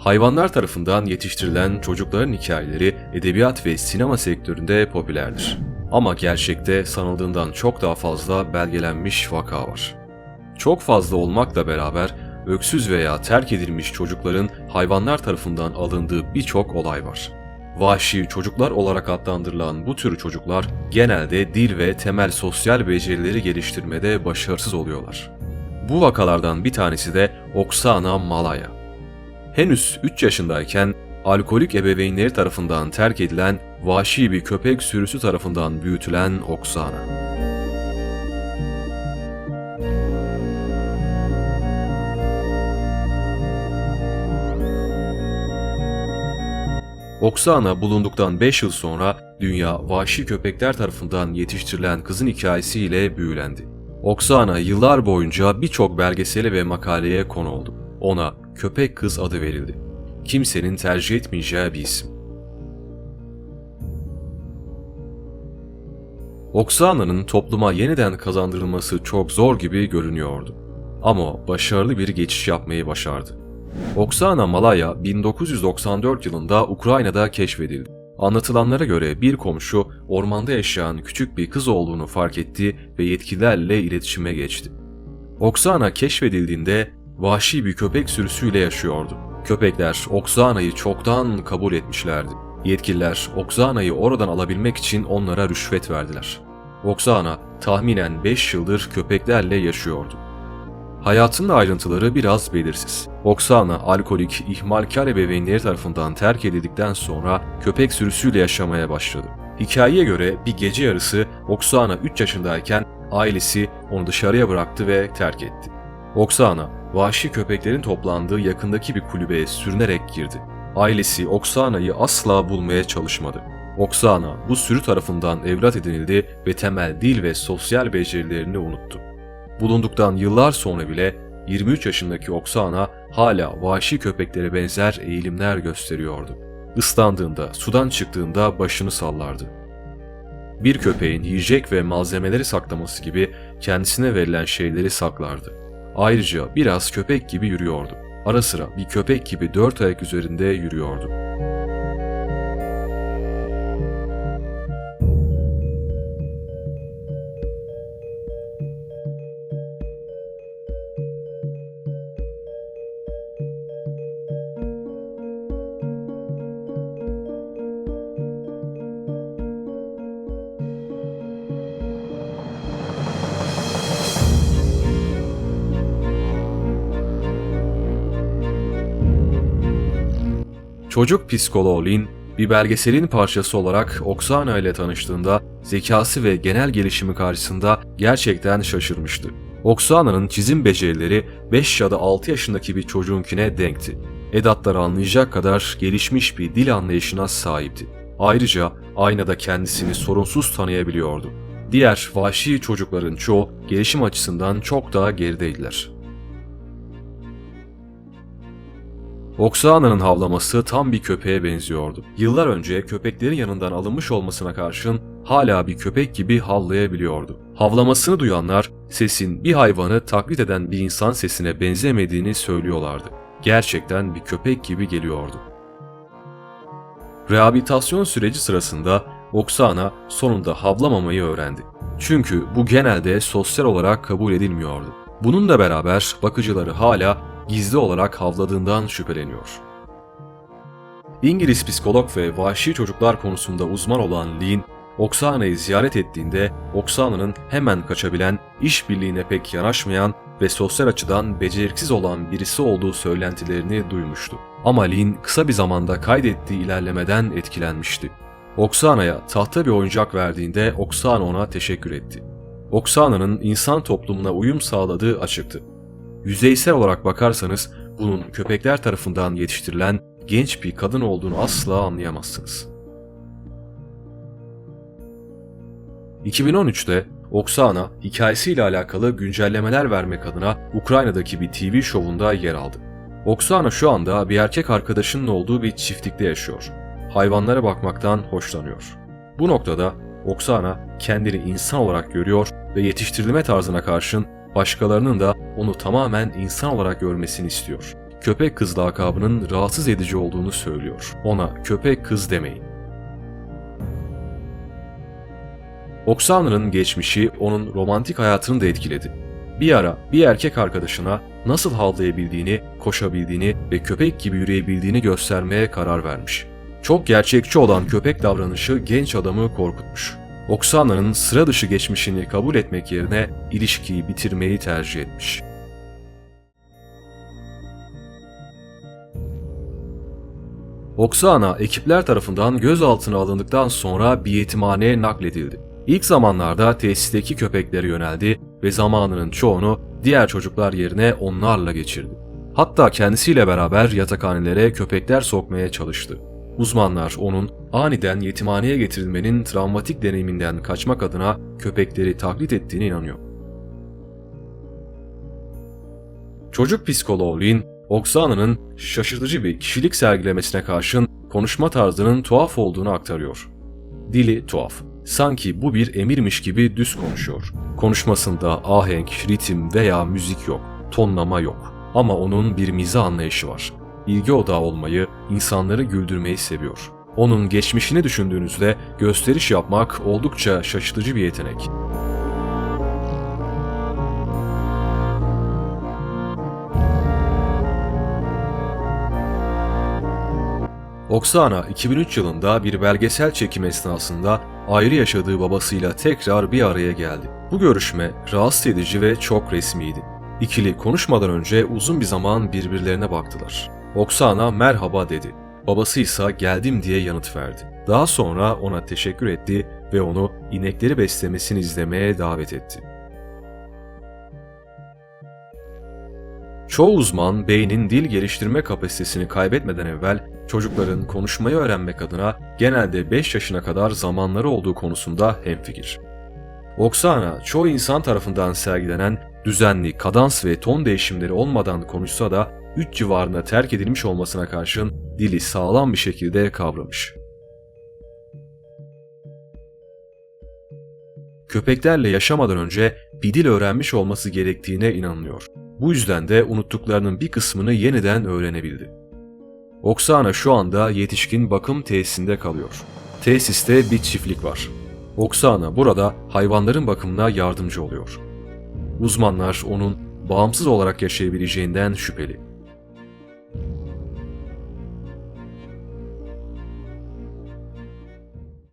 Hayvanlar tarafından yetiştirilen çocukların hikayeleri edebiyat ve sinema sektöründe popülerdir. Ama gerçekte sanıldığından çok daha fazla belgelenmiş vaka var. Çok fazla olmakla beraber öksüz veya terk edilmiş çocukların hayvanlar tarafından alındığı birçok olay var. Vahşi çocuklar olarak adlandırılan bu tür çocuklar genelde dil ve temel sosyal becerileri geliştirmede başarısız oluyorlar. Bu vakalardan bir tanesi de Oksana Malaya. Henüz 3 yaşındayken alkolik ebeveynleri tarafından terk edilen vahşi bir köpek sürüsü tarafından büyütülen Oksana. Oksana bulunduktan 5 yıl sonra dünya vahşi köpekler tarafından yetiştirilen kızın hikayesiyle büyülendi. Oksana yıllar boyunca birçok belgesele ve makaleye konu oldu. Ona köpek kız adı verildi. Kimsenin tercih etmeyeceği bir isim. Oksana'nın topluma yeniden kazandırılması çok zor gibi görünüyordu. Ama başarılı bir geçiş yapmayı başardı. Oksana Malaya 1994 yılında Ukrayna'da keşfedildi. Anlatılanlara göre bir komşu ormanda yaşayan küçük bir kız olduğunu fark etti ve yetkililerle iletişime geçti. Oksana keşfedildiğinde vahşi bir köpek sürüsüyle yaşıyordu. Köpekler Oksana'yı çoktan kabul etmişlerdi. Yetkililer Oksana'yı oradan alabilmek için onlara rüşvet verdiler. Oksana tahminen 5 yıldır köpeklerle yaşıyordu. Hayatının ayrıntıları biraz belirsiz. Oksana, alkolik, ihmalkar ebeveynleri tarafından terk edildikten sonra köpek sürüsüyle yaşamaya başladı. Hikayeye göre bir gece yarısı Oksana 3 yaşındayken ailesi onu dışarıya bıraktı ve terk etti. Oksana, vahşi köpeklerin toplandığı yakındaki bir kulübeye sürünerek girdi. Ailesi Oksana'yı asla bulmaya çalışmadı. Oksana bu sürü tarafından evlat edinildi ve temel dil ve sosyal becerilerini unuttu. Bulunduktan yıllar sonra bile 23 yaşındaki Oksana hala vahşi köpeklere benzer eğilimler gösteriyordu. Islandığında, sudan çıktığında başını sallardı. Bir köpeğin yiyecek ve malzemeleri saklaması gibi kendisine verilen şeyleri saklardı. Ayrıca biraz köpek gibi yürüyordu. Ara sıra bir köpek gibi dört ayak üzerinde yürüyordu. Çocuk psikoloğu Lin, bir belgeselin parçası olarak Oksana ile tanıştığında zekası ve genel gelişimi karşısında gerçekten şaşırmıştı. Oksana'nın çizim becerileri 5 ya da 6 yaşındaki bir çocuğunkine denkti. Edatları anlayacak kadar gelişmiş bir dil anlayışına sahipti. Ayrıca aynada kendisini sorunsuz tanıyabiliyordu. Diğer vahşi çocukların çoğu gelişim açısından çok daha gerideydiler. Oksana'nın havlaması tam bir köpeğe benziyordu. Yıllar önce köpeklerin yanından alınmış olmasına karşın hala bir köpek gibi havlayabiliyordu. Havlamasını duyanlar sesin bir hayvanı taklit eden bir insan sesine benzemediğini söylüyorlardı. Gerçekten bir köpek gibi geliyordu. Rehabilitasyon süreci sırasında Oksana sonunda havlamamayı öğrendi. Çünkü bu genelde sosyal olarak kabul edilmiyordu. Bununla beraber bakıcıları hala gizli olarak havladığından şüpheleniyor. İngiliz psikolog ve vahşi çocuklar konusunda uzman olan Lean, Oksana'yı ziyaret ettiğinde Oksana'nın hemen kaçabilen, işbirliğine pek yanaşmayan ve sosyal açıdan beceriksiz olan birisi olduğu söylentilerini duymuştu. Ama Lin kısa bir zamanda kaydettiği ilerlemeden etkilenmişti. Oksana'ya tahta bir oyuncak verdiğinde Oksana ona teşekkür etti. Oksana'nın insan toplumuna uyum sağladığı açıktı. Yüzeysel olarak bakarsanız bunun köpekler tarafından yetiştirilen genç bir kadın olduğunu asla anlayamazsınız. 2013'te Oksana hikayesiyle alakalı güncellemeler vermek adına Ukrayna'daki bir TV şovunda yer aldı. Oksana şu anda bir erkek arkadaşının olduğu bir çiftlikte yaşıyor. Hayvanlara bakmaktan hoşlanıyor. Bu noktada Oksana kendini insan olarak görüyor ve yetiştirilme tarzına karşın başkalarının da onu tamamen insan olarak görmesini istiyor. köpek kız lakabının rahatsız edici olduğunu söylüyor. Ona köpek kız demeyin. Oksana'nın geçmişi onun romantik hayatını da etkiledi. Bir ara bir erkek arkadaşına nasıl havlayabildiğini, koşabildiğini ve köpek gibi yürüyebildiğini göstermeye karar vermiş. Çok gerçekçi olan köpek davranışı genç adamı korkutmuş. Oksana'nın sıra dışı geçmişini kabul etmek yerine ilişkiyi bitirmeyi tercih etmiş. Oksana ekipler tarafından gözaltına alındıktan sonra bir yetimhaneye nakledildi. İlk zamanlarda tesisteki köpeklere yöneldi ve zamanının çoğunu diğer çocuklar yerine onlarla geçirdi. Hatta kendisiyle beraber yatakhanelere köpekler sokmaya çalıştı. Uzmanlar onun aniden yetimhaneye getirilmenin travmatik deneyiminden kaçmak adına köpekleri taklit ettiğine inanıyor. Çocuk psikoloğu Lynn, Oksana'nın şaşırtıcı bir kişilik sergilemesine karşın konuşma tarzının tuhaf olduğunu aktarıyor. Dili tuhaf. Sanki bu bir emirmiş gibi düz konuşuyor. Konuşmasında ahenk, ritim veya müzik yok, tonlama yok. Ama onun bir mizah anlayışı var. İlgi odağı olmayı, insanları güldürmeyi seviyor. Onun geçmişini düşündüğünüzde gösteriş yapmak oldukça şaşırtıcı bir yetenek. Oksana 2003 yılında bir belgesel çekim esnasında ayrı yaşadığı babasıyla tekrar bir araya geldi. Bu görüşme rahatsız edici ve çok resmiydi. İkili konuşmadan önce uzun bir zaman birbirlerine baktılar. Oksana merhaba dedi. Babası ise geldim diye yanıt verdi. Daha sonra ona teşekkür etti ve onu inekleri beslemesini izlemeye davet etti. Çoğu uzman beynin dil geliştirme kapasitesini kaybetmeden evvel çocukların konuşmayı öğrenmek adına genelde 5 yaşına kadar zamanları olduğu konusunda hemfikir. Oksana çoğu insan tarafından sergilenen düzenli kadans ve ton değişimleri olmadan konuşsa da 3 civarında terk edilmiş olmasına karşın dili sağlam bir şekilde kavramış. Köpeklerle yaşamadan önce bir dil öğrenmiş olması gerektiğine inanılıyor. Bu yüzden de unuttuklarının bir kısmını yeniden öğrenebildi. Oksana şu anda yetişkin bakım tesisinde kalıyor. Tesiste bir çiftlik var. Oksana burada hayvanların bakımına yardımcı oluyor. Uzmanlar onun bağımsız olarak yaşayabileceğinden şüpheli.